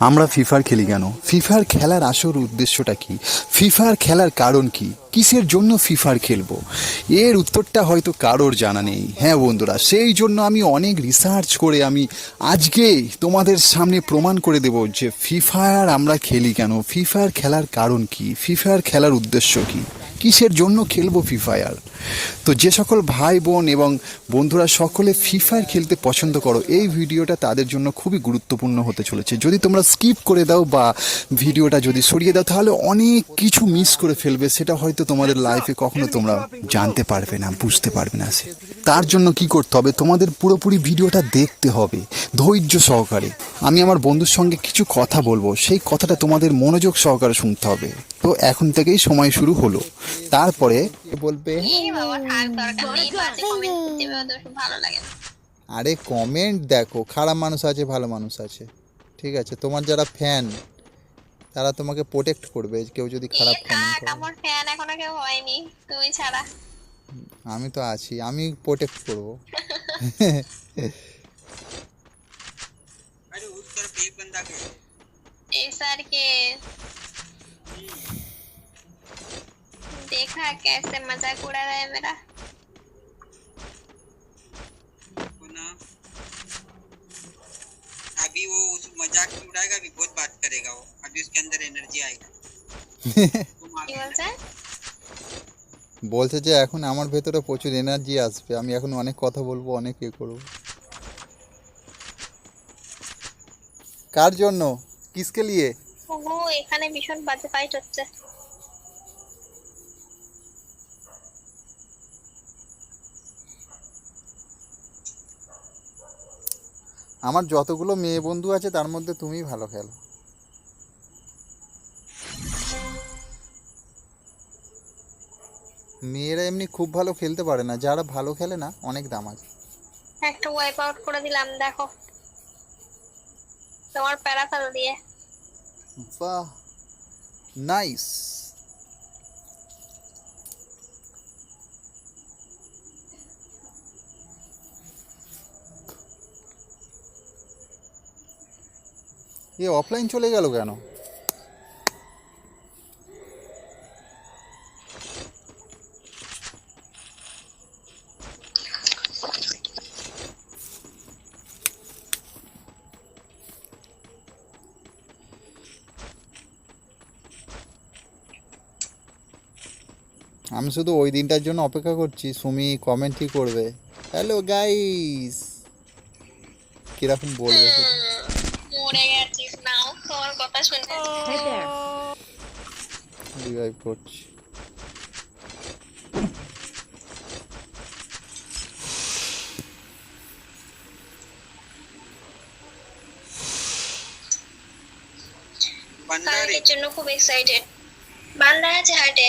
আমরা ফিফার খেলি কেন? ফিফার খেলার আসল উদ্দেশ্যটা কি? ফিফার খেলার কারণ কি? কিসের জন্য ফিফার খেলব? এর উত্তরটা হয়তো কারোর জানা নেই। হ্যাঁ বন্ধুরা, সেই জন্য আমি অনেক রিসার্চ করে আমি আজকে তোমাদের সামনে প্রমাণ করে দেব যে ফিফার আমরা খেলি কেন? ফিফার খেলার কারণ কি? ফিফার খেলার উদ্দেশ্য কি? কিসের জন্য খেলব ফ্রি ফায়ার তো যে সকল ভাই বোন এবং বন্ধুরা সকলে ফ্রি ফায়ার খেলতে পছন্দ করো, এই ভিডিওটা তাদের জন্য খুবই গুরুত্বপূর্ণ হতে চলেছে। যদি তোমরা স্কিপ করে দাও বা ভিডিওটা যদি সরিয়ে দাও, তাহলে অনেক কিছু মিস করে ফেলবে, সেটা হয়তো তোমাদের লাইফে কখনো তোমরা জানতে পারবে না, বুঝতে পারবে না, সে তার জন্য কি করতে হবে? তোমাদের পুরোপুরি ভিডিওটা দেখতে হবে। ধৈর্য সহকারে। আমি আমার বন্ধুর সঙ্গে কিছু কথা বলব। সেই কথাটা তোমাদের মনোযোগ সহকারে শুনতে হবে। তো এখন থেকেই সময় শুরু হলো। তারপরে বলবে? আরে কমেন্ট দেখো খারাপ মানুষ আছে ভালো মানুষ আছে। ঠিক আছে তোমার যারা ফ্যান তারা তোমাকে প্রোটেক্ট করবে। কেউ যদি খারাপ কমেন্ট করে। আমার ফ্যান এখনও কেউ হয়নি। তুই ছাড়া। আমি তো আছি আমি প্রোটেক্ট করব अरे उस तरफ एक बंदा गया এই স্যারকে देखा कैसे मजाक उड़ा रहा है मेरा तो ना अभी वो उस मजाक में उड़ाएगा अभी बहुत बात करेगा वो अभी उसके अंदर एनर्जी आएगा तुम কি आगे বলছে যে এখন আমার ভেতরে প্রচুর এনার্জি আসবে আমি এখন অনেক কথা বলব অনেক ইয়ে করব। কার জন্য? কিসকে লিয়ে এখানে ভীষণ বাজে ফাইট হচ্ছে। আমার যতগুলো মেয়ে বন্ধু আছে তার মধ্যে তুমিই ভালো খেলো। মেয়েরা এমনি খুব ভালো খেলতে পারে না যারা ভালো খেলে না অনেক দাম আছে। একটা ওয়াইপ আউট করে দিলাম দেখো। তোমার প্যারাফেল দিয়ে। বাহ নাইস এ অফলাইন চলে গেল কেন? আমি শুধু ওই দিনটার জন্য অপেক্ষা করছি সুমি কমেন্টই করবে। হ্যালো গাইস কীরকম বলবে মরে গেছিস নাও তোর কথা শুনতে রিভাইভ করছি। জন্য খুব এক্সাইটেড বান্দারাজ হাটে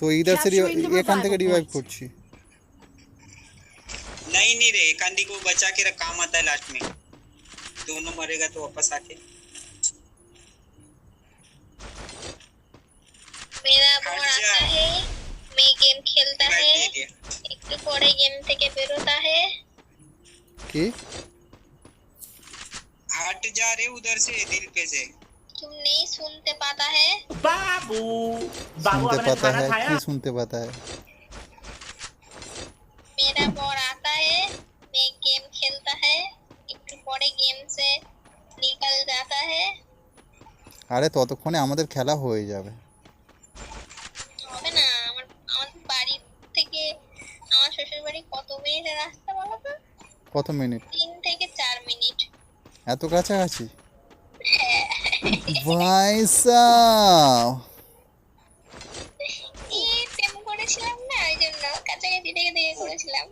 তো ইধার সে এখান থেকে রিভাইভ করছি नहीं नहीं रे कांदी को बचा के रख काम आता है लास्ट में दोनों मरेगा तो वापस आके मेरा बोर हट जा। आता है मैं गेम खेलता रिवाइव है दे दिया একটু পরে গেম থেকে বেরোতা है কি हट जा रे उधर से दिल पे से तुम नहीं सुनते पाता है बाबू बाबू শুনতে आपने পাতা खाना है खाया কি শুনতে পাতা है मेरा बोर आता है मैं गेम खेलता है একটু পরে গেম से निकल जाता है আরে ততক্ষণে আমাদের খেলা হয়ে যাবে হবে না আমার আমাদের বাড়ি থেকে আমার শ্বশুর বাড়ি কত মিনিটের রাস্তা বলো তো কত মিনিট তিন থেকে চার মিনিট এত কাছাকাছি এই করেছিলাম না ওই জন্য কাছাকাছি থেকে দেখে করেছিলাম।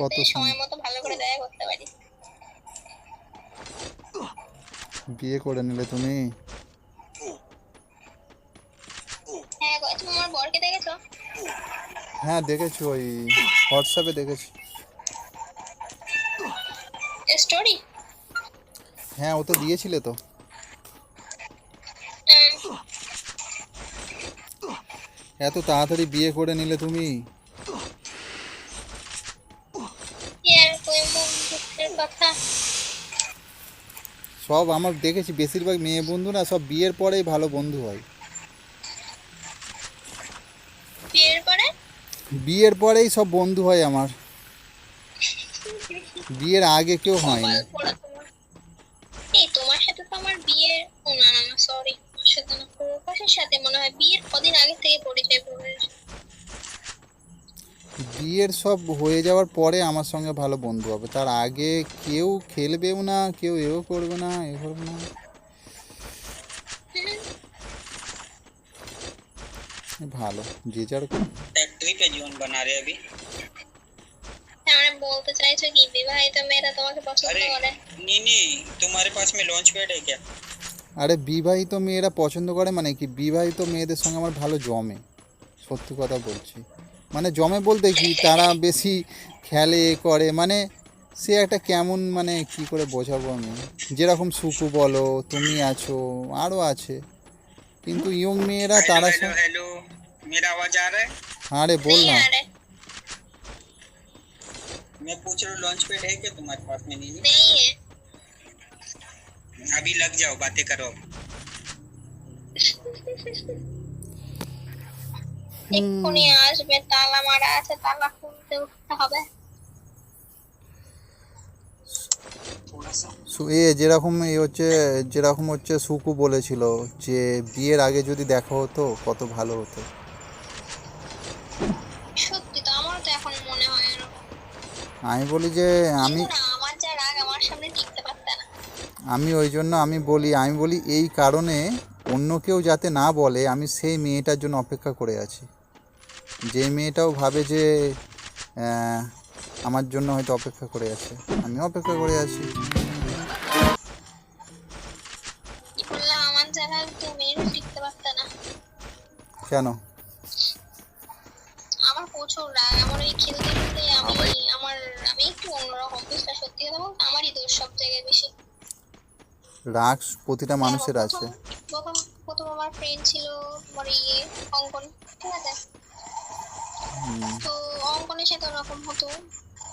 কত সময় মতো ভালো করে দেখা করতে পারি। বিয়ে করে নিলে তুমি? হ্যাঁ বরকে দেখেছ? হ্যাঁ দেখেছি ওই হোয়াটসঅ্যাপে দেখেছি। স্টোরি হ্যাঁ ও তো দিয়েছিলে তো। এত তাড়াতাড়ি বিয়ে করে নিলে তুমি? সব আমার দেখেছি বেশিরভাগ মেয়ে বন্ধু না সব বিয়ের পরেই ভালো বন্ধু হয়। বিয়ের পরে? বিয়ের পরেই সব বন্ধু হয় আমার। বিয়ের আগে কেউ হয় না তোমার। সাথে তো আমার বিয়ের না না না সরি তোমার সাথে না প্রকাশের সাথে মনে হয় বিয়ের কদিন আগে থেকে পরিচয় পড়ে বিয়ের সব হয়ে যাওয়ার পরে আমার সঙ্গে ভালো বন্ধু হবে তার আগে কেউ খেলবেও না কেউ এও করবে না এ করবে না ভালো যে যার फैक्ट्री पे जोन बना रहे अभी মানে বলতে চাইছো কি বিবাহিত মেয়েরা তোমাকে পছন্দ अरे করে नहीं नहीं तुम्हारे पास में लॉन्च पैड है क्या আরে বিবাহিত মেয়েরা পছন্দ করে মানে কি বিবাহিত মেয়েদের সঙ্গে আমার ভালো জমে সত্যি কথা বলছি মানে জমে বলতে কি তারা বেশি খেলে এ করে মানে সে একটা কেমন মানে কি করে বোঝাবো আমি যেরকম সুকু বলো তুমি আছো আরও আছে কিন্তু ইয়ং মেয়েরা हेलो তারা हेलो সব हेलो मेरा आवाज आ रहा है আরে বল नहीं না आ रहा है मैं पूछ रहा हूँ लॉन्च पैड है क्या तुम्हारे पास में नहीं नहीं है अभी लग जाओ बातें करो এক্ষুনি আসবে তালা মারা আছে তালা খুলতে উঠতে হবে थोड़ा सा সু- এ যেরকম এ হচ্ছে যেরকম হচ্ছে সুকু বলেছিল যে বিয়ের আগে যদি দেখা হতো কত ভালো হতো সত্যি তো আমার তো এখন মনে হয় এরকম আমি বলি যে আমি আমি ওই জন্য আমি বলি আমি বলি এই কারণে অন্য কেউ যাতে না বলে আমি সেই মেয়েটার জন্য অপেক্ষা করে আছি। যে মেয়েটাও ভাবে যে আমার জন্য হয়তো অপেক্ষা করে আছে। আমি অপেক্ষা করে আছি। কেন? আমার প্রচুর রাগ আমার ওই খেলতে খেলতে আমি আমার আমি একটু অন্যরকম সত্যি কথা বলতে আমারই দোষ সব জায়গায় বেশি। রাগ প্রতিটা মানুষের আছে। প্রথম- আমার ফ্রেন্ড ছিল আমার ইয়ে অঙ্কন ঠিক আছে? তো অঙ্কনের সাথে ওরকম হতো।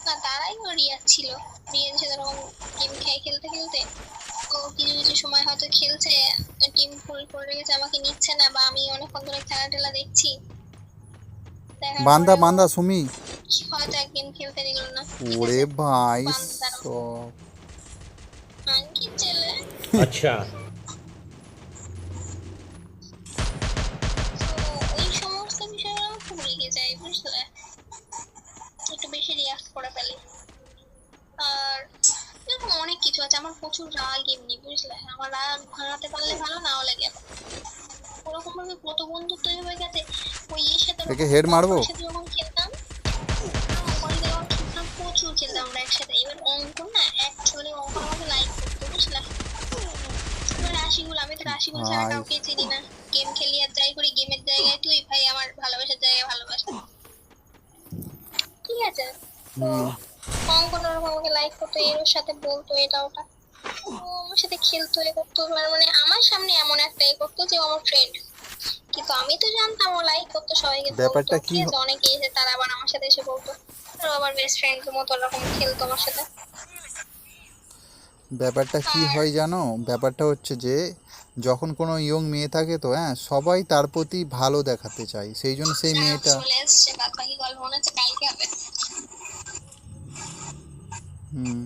না তারাই ও রিয়াজ ছিল। রিয়াজ সাথে ওরকম গেম খেয়ে খেলতে খেলতে। ও কিছু কিছু সময় হয়তো খেলছে টিম ফুল করে রেখেছে আমাকে নিচ্ছে না বা আমি অনেকক্ষণ ধরে খেলা টেলা দেখছি বান্দা বান্দা সুমি। হয়তো এক গেম খেলতে দিল না। ওরে ভাই। সব। এরকম অনেক কিছু আছে আমার প্রচুর রাগ এমনি বুঝলে? আমার রাগ ভাঙাতে পারলে ভালো না হলে গেল ওরকম ভাবে কত বন্ধুত্ব হয়ে গেছে ওই এর সাথে একে head মারবো? যখন খেলতাম অঙ্কন যখন খেলতাম প্রচুর খেলতাম আমরা একসাথে। এবার অঙ্কন না অ্যাকচুয়ালি অঙ্কন আমাকে লাইক করতো বুঝলে? এবার আমি তো রাশিগুল ছাড়া কাউকে চিনি না। গেম খেলি আর যাই করি গেমের জায়গায় তুই ভাই আমার ভালোবাসার জায়গায় ভালোবাসা। ঠিক আছে? তো হুম। অঙ্কন ওরকম আমাকে লাইক করতো এর সাথে বলতো এটা ওটা ও আমার সাথে খেলতো এ করতো মানে- মানে আমার সামনে এমন একটা এ করতো যে আমার ফ্রেন্ড কিন্তু আমি তো জানতাম ও লাইক করতো সবাইকে ব্যাপারটা কি অনেকে এসে তারা আবার আমার সাথে এসে বলতো আবার বেস্ট ফ্রেন্ড মতো ওরকম খেলতো আমার সাথে। ব্যাপারটা কি হয় জানো ব্যাপারটা হচ্ছে যে যখন কোনো ইয়ং মেয়ে থাকে তো হ্যাঁ সবাই তার প্রতি ভালো দেখাতে চায় সেই জন্য সেই যা মেয়েটা চলে এসছে বাদ বাকি গল্প মনে হচ্ছে কালকে হবে হুম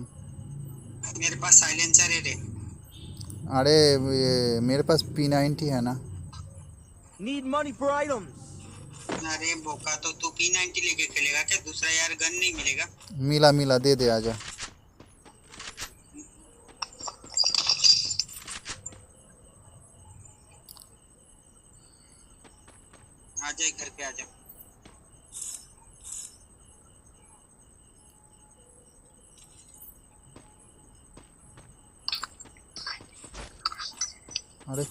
मेरे पास साइलेंसर है रे अरे ये मेरे पास पी नाइन्टी है ना Need money for items. अरे बोका तो तू पी नाइनटी लेके खेलेगा क्या दूसरा यार गन नहीं मिलेगा मिला मिला दे दे आजा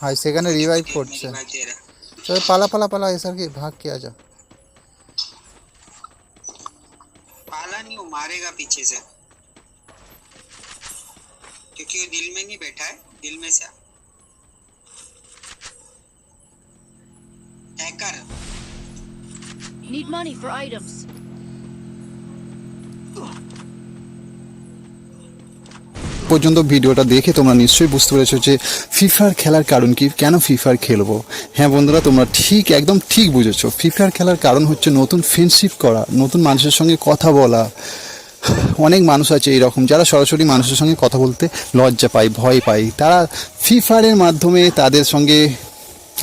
हाँ সেখানে রিভাইভ मेरी করছে बात दे रहा চল পালা পালা পালা এসার কি ভাগ কে আজা पाला नहीं वो मारेगा पीछे से क्योंकि वो दिल में नहीं बैठा है दिल में से hacker Need money for items. পর্যন্ত ভিডিওটা দেখে তোমরা নিশ্চয়ই বুঝতে পেরেছ যে ফিফার খেলার কারণ কি, কেন ফিফার খেলব? হ্যাঁ বন্ধুরা, তোমরা ঠিক, একদম ঠিক বুঝেছ। ফিফার খেলার কারণ হচ্ছে নতুন ফ্রেন্ডশিপ করা, নতুন মানুষের সঙ্গে কথা বলা। অনেক মানুষ আছে এইরকম যারা সরাসরি মানুষের সঙ্গে কথা বলতে লজ্জা পায়, ভয় পায়। তারা ফ্রি ফায়ারের মাধ্যমে তাদের সঙ্গে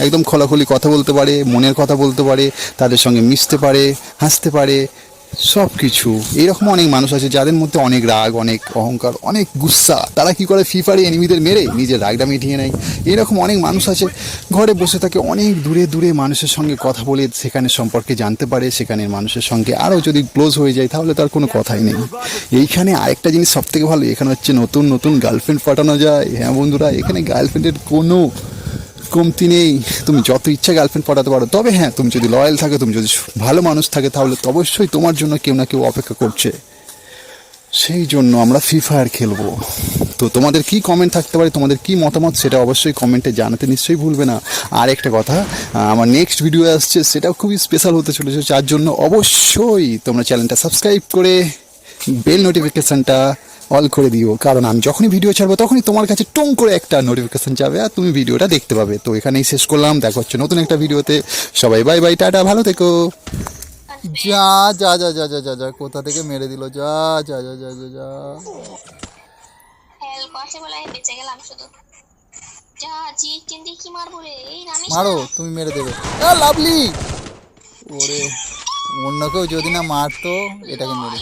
একদম খোলাখুলি কথা বলতে পারে, মনের কথা বলতে পারে, তাদের সঙ্গে মিশতে পারে, হাসতে পারে। সব কিছু এরকম অনেক মানুষ আছে যাদের মধ্যে অনেক রাগ, অনেক অহংকার, অনেক গুস্সা তারা কি করে ফ্রি ফায়ারে এনিমিদের মেরে নিজের রাগটা মিটিয়ে নেয়? এরকম অনেক মানুষ আছে, ঘরে বসে থাকে অনেক দূরে দূরে মানুষের সঙ্গে কথা বলে সেখানে সম্পর্কে জানতে পারে, সেখানের মানুষের সঙ্গে আরও যদি ক্লোজ হয়ে যায় তাহলে তার কোনো কথাই নেই। এইখানে আরেকটা জিনিস সব থেকে ভালো, এখানে হচ্ছে নতুন নতুন গার্লফ্রেন্ড পাঠানো যায়। হ্যাঁ বন্ধুরা, এখানে গার্লফ্রেন্ডের কোনো কমতি নেই, তুমি যত ইচ্ছা গার্লফ্রেন্ড পাঠাতে পারো, তবে হ্যাঁ তুমি যদি লয়াল থাকে, তুমি যদি ভালো মানুষ থাকে, তাহলে তো অবশ্যই তোমার জন্য কেউ না কেউ অপেক্ষা করছে। সেই জন্য আমরা ফ্রি ফায়ার খেলব। তো তোমাদের কি কমেন্ট থাকতে পারে, তোমাদের কি মতামত, সেটা অবশ্যই কমেন্টে জানাতে নিশ্চয়ই ভুলবে না। আর একটা কথা আমার নেক্সট ভিডিও আসছে, সেটাও খুবই স্পেশাল হতে চলেছে, যার জন্য অবশ্যই তোমরা চ্যানেলটা সাবস্ক্রাইব করে বেল নোটিফিকেশনটা অল করে দিও কারণ আমি যখনই ভিডিও ছাড়বো তখনই তোমার কাছে টং করে একটা নোটিফিকেশান যাবে আর তুমি ভিডিওটা দেখতে পাবে তো এখানেই শেষ করলাম দেখা হচ্ছে নতুন একটা ভিডিওতে সবাই বাই বাই টাটা ভালো থেকো যা যা যা যা যা যা যা কোথা থেকে মেরে দিল যা যা যা যা যা যা মারো তুমি মেরে দেবে লাভলি ওরে অন্য কেউ যদি না মারতো এটাকে মেরে